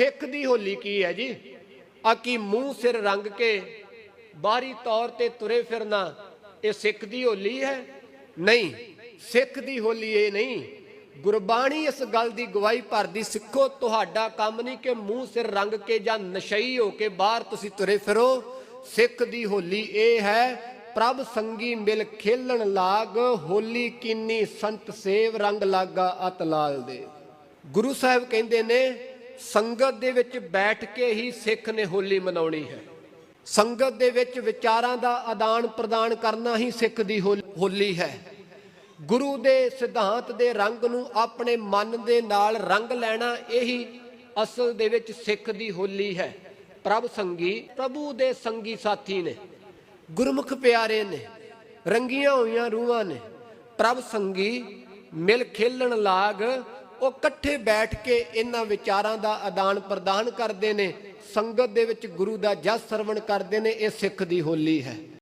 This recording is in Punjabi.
ਸਿੱਖ ਦੀ ਹੋਲੀ ਕੀ ਹੈ ਜੀ? ਆ ਕੀ ਮੂੰਹ ਸਿਰ ਰੰਗ ਕੇ ਬਾਹਰੀ ਤੌਰ ਤੇ ਤੁਰੇ ਫਿਰਨਾ, ਇਹ ਸਿੱਖ ਦੀ ਹੋਲੀ ਹੈ? ਨਹੀਂ, ਸਿੱਖ ਦੀ ਹੋਲੀ ਇਹ ਨਹੀਂ। ਗੁਰਬਾਣੀ ਇਸ ਗੱਲ ਦੀ ਗਵਾਹੀ ਭਰਦੀ, ਸਿੱਖੋ, ਤੁਹਾਡਾ ਕੰਮ ਨਹੀਂ ਕਿ ਮੂੰਹ ਸਿਰ ਰੰਗ ਕੇ ਜਾਂ ਨਸ਼ਈ ਹੋ ਕੇ ਬਾਹਰ ਤੁਸੀਂ ਤੁਰੇ ਫਿਰੋ। ਸਿੱਖ ਦੀ ਹੋਲੀ ਇਹ ਹੈ, ਪ੍ਰਭ ਸੰਗੀ ਮਿਲ ਖੇਲਣ ਲਾਗ, ਹੋਲੀ ਕੀਨੀ ਸੰਤ ਸੇਵ ਰੰਗ ਲਾਗਾ ਅਤ ਲਾਲ ਦੇ। ਗੁਰੂ ਸਾਹਿਬ ਕਹਿੰਦੇ ਨੇ ਸੰਗਤ ਦੇ ਵਿੱਚ ਬੈਠ ਕੇ ਹੀ ਸਿੱਖ ਨੇ ਹੋਲੀ ਮਨਾਉਣੀ ਹੈ। ਸੰਗਤ ਦੇ ਵਿੱਚ ਵਿਚਾਰਾਂ ਦਾ ਆਦਾਨ ਪ੍ਰਦਾਨ ਕਰਨਾ ਹੀ ਸਿੱਖ ਦੀ ਹੋਲੀ ਹੈ। ਗੁਰੂ ਦੇ ਸਿਧਾਂਤ ਦੇ ਰੰਗ ਨੂੰ ਆਪਣੇ ਮਨ ਦੇ ਨਾਲ ਰੰਗ ਲੈਣਾ ਇਹੀ ਅਸਲ ਦੇ ਵਿੱਚ ਸਿੱਖ ਦੀ ਹੋਲੀ ਹੈ। ਪ੍ਰਭ ਸੰਗੀ, ਪ੍ਰਭੂ ਦੇ ਸੰਗੀ ਸਾਥੀ ਨੇ, ਗੁਰਮੁਖ ਪਿਆਰੇ ਨੇ, ਰੰਗੀਆਂ ਹੋਈਆਂ ਰੂਹਾਂ ਨੇ, ਪ੍ਰਭ ਸੰਗੀ ਮਿਲ ਖੇਲਣ ਲਾਗ ਉਹ ਇਕੱਠੇ ਬੈਠ ਕੇ ਇਹਨਾਂ ਵਿਚਾਰਾਂ ਦਾ ਆਦਾਨ ਪ੍ਰਦਾਨ ਕਰਦੇ ਨੇ, ਸੰਗਤ ਦੇ ਵਿੱਚ ਗੁਰੂ ਦਾ ਜਸ ਸਰਵਣ ਕਰਦੇ ਨੇ, ਇਹ ਸਿੱਖ ਦੀ ਹੋਲੀ ਹੈ।